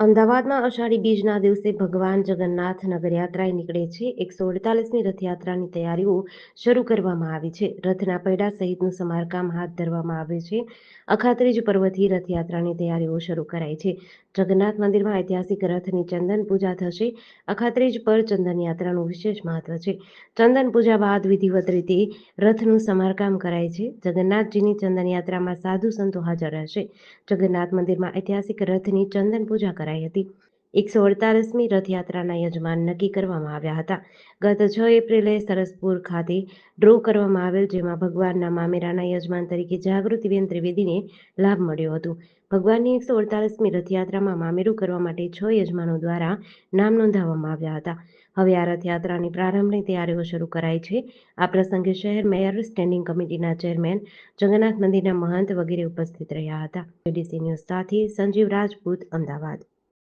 અમદાવાદમાં અષાઢી બીજના દિવસે ભગવાન જગન્નાથ નગર યાત્રાએ નીકળે છે. એકસો અડતાલીસમી રથયાત્રાની તૈયારીઓ શરૂ કરવામાં આવી છે. રથના પૈડા સહિતનું સમારકામ હાથ ધરવામાં આવે છે. અખાત્રીજ પર્વથી રથયાત્રાની તૈયારીઓ શરૂ કરાઈ છે. જગન્નાથ મંદિરમાં ઐતિહાસિક રથની ચંદન પૂજા થશે. અખાત્રીજ પર ચંદન યાત્રાનું વિશેષ મહત્વ છે. ચંદન પૂજા બાદ વિધિવત રીતે રથનું સમારકામ કરાય છે. જગન્નાથજીની ચંદન યાત્રામાં સાધુ સંતો હાજર રહેશે. જગન્નાથ મંદિરમાં ઐતિહાસિક રથની ચંદન પૂજા કરાઈ હતી. એકસો અડતાલીસમી રથયાત્રાના યજમાન નક્કી કરવામાં આવ્યા હતા. ગત છ એપ્રિલે સરસપુર ખાતે ડ્રો કરવામાં આવેલ, જેમાં ભગવાનના મામેરાના યજમાન તરીકે જાગૃતિબેન ત્રિવેદીને લાભ મળ્યો હતો. ભગવાનની એકસો અડતાલીસમી રથયાત્રામાં મામેરું કરવા માટે છ યજમાનો દ્વારા નામ નોંધાવવામાં આવ્યા હતા. હવે આ રથયાત્રાની પ્રારંભની તૈયારીઓ શરૂ કરાઈ છે. આ પ્રસંગે શહેર મેયર, સ્ટેન્ડિંગ કમિટીના ચેરમેન, જગન્નાથ મંદિરના મહંત વગેરે ઉપસ્થિત રહ્યા હતા. ડીસી ન્યૂઝ સાથે સંજીવ રાજપૂત, અમદાવાદ.